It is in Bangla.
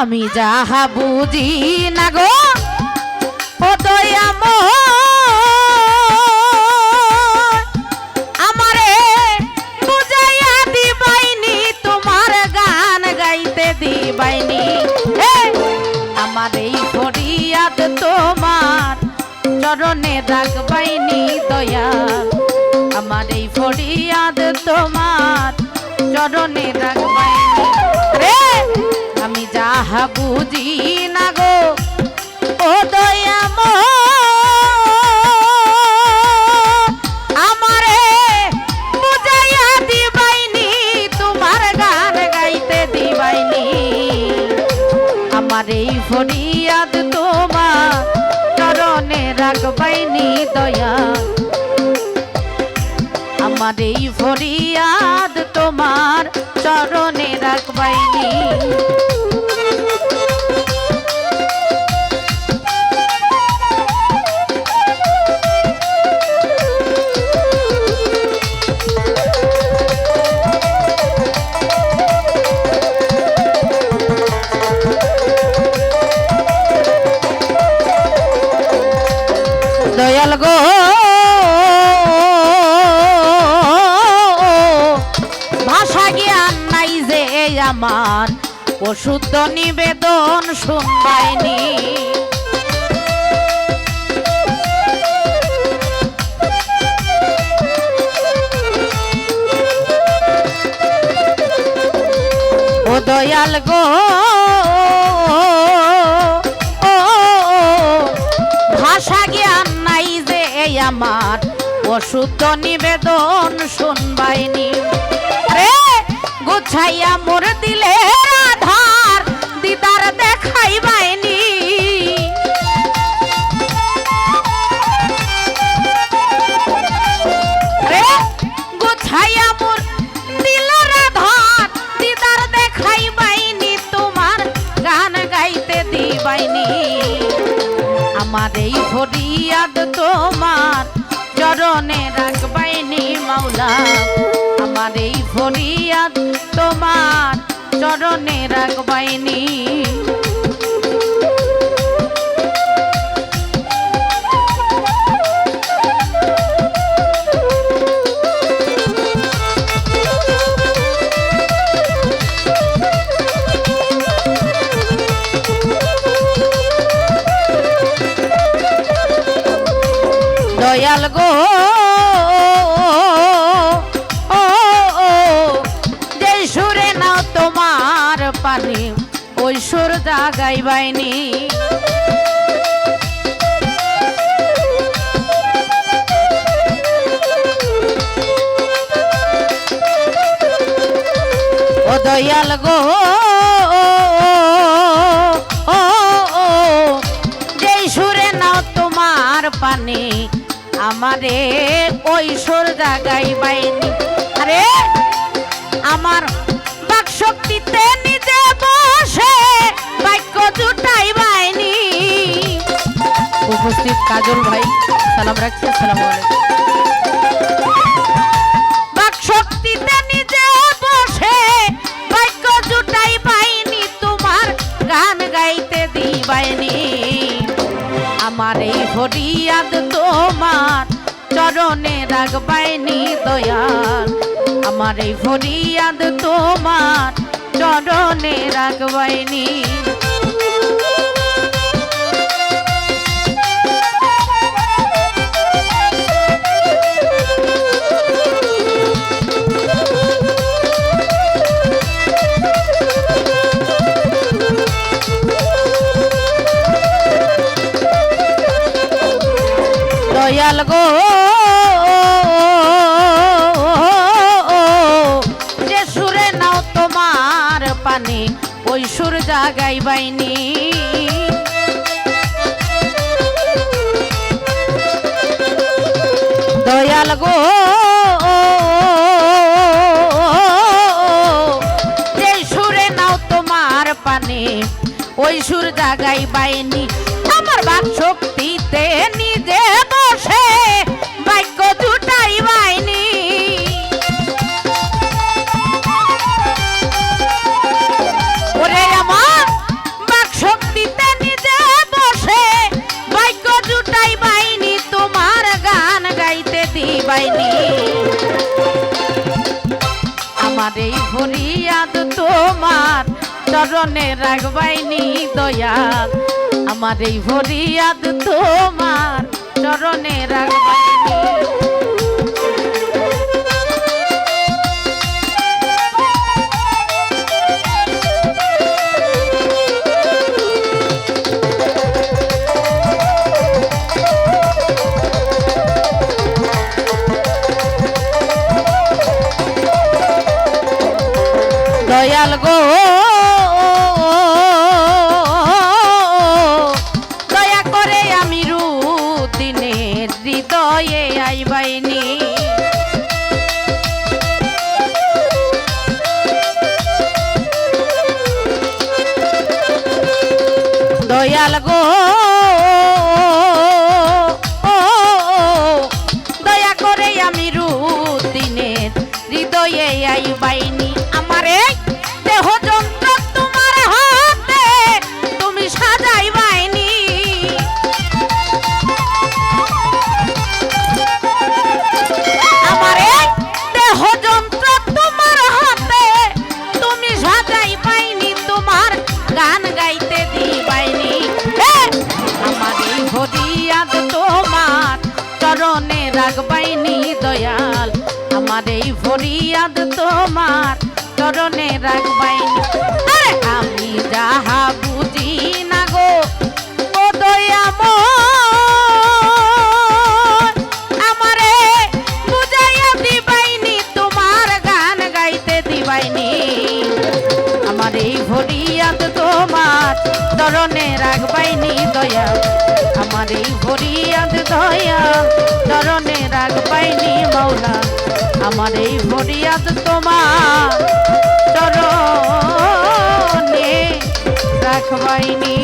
আমি যাহা বুঝি না গো ও আমারে বুঝাইয়া দিবাইনি, তোমার গান গাইতে দিবাইনি! আমার এই ফরিয়াদ তোমার চরণে রাখবাইনি দয়া আমার এই ফরিয়াদ তোমার চরণে রাখবাইনি রে আমি যাহা বুঝি না গো? ও দয়াম আমারে দিবাইনি, তোমার গান গাইতে দিবাইনি। আমার এই ফরিয়াদ তোমার চরণে রাখবাইনি দয়া। আমার এই ফরিয়াদ তোমার চরণে রাখবাইনি। আমার ওষুধ নিবেদন শুনবাইনি। ও দয়াল গো ভাষা জ্ঞান নাই যে আমার, অশুদ্ধ নিবেদন শুনবাইনি। রে! গুছাইয়া মোর দিলে আধার, দিদার দেখাইবাইনি। রে, গুছাইয়া মোর দিলার আধার, দিদার দেখাইবাইনি, তোমার গান গাইতে দিবাইনি। আমার এই ফরিয়াদ তোমার চরণে রাখবাইনি মাওলা। আমার এই ফরিয়াদ তোমার চরণে রাখবাইনি। দয়াল গো। যে সুরে নাও তোমার পানি ওই সুর জাগাইবাইনি ও দয়াল গো। আমারে ওই সুর জাগাই বাইনি। আরে, আমার বাক শক্তিতে নিজে বসে বাক্য জুটাই বাইনি। উপস্থিত কাজল ভাই, সালাম রাখছি, আসসালামু আলাইকুম। আমার এই ফরিয়াদ তোমার চরণে রাখবাইনি দয়াল। আমার এই ফরিয়াদ তোমার চরণে রাখবাইনি। দয়াল গো পানি, ওই সুর জাগাই বাইনি। দয়াল গো যে সুরে নাও তোমার পানি, ওই সুর জাগাই বাইনি। যাইবাইনি আমার এই ফরিয়াদ তোমার চরণে রাখবাইনি দয়াল। আমার এই ফরিয়াদ তোমার চরণে রাখবাইনি দয়াল গো। দয়া করে আমি রুদিনের হৃদয়ে আইবাইনি দয়াল গো। দয়া করে আমি রুদিনের হৃদয়ে আইবাইনি আমারে রাখবাইনি দয়াল। আমার এই ফরিয়াদ তোমার চরণে রাখবাইনি আমার ভরিয়াদ দয়া চরণে রাখবাইনি মৌলা আমার এই ভরিয়াদ তোমার চরণে রাখবাইনি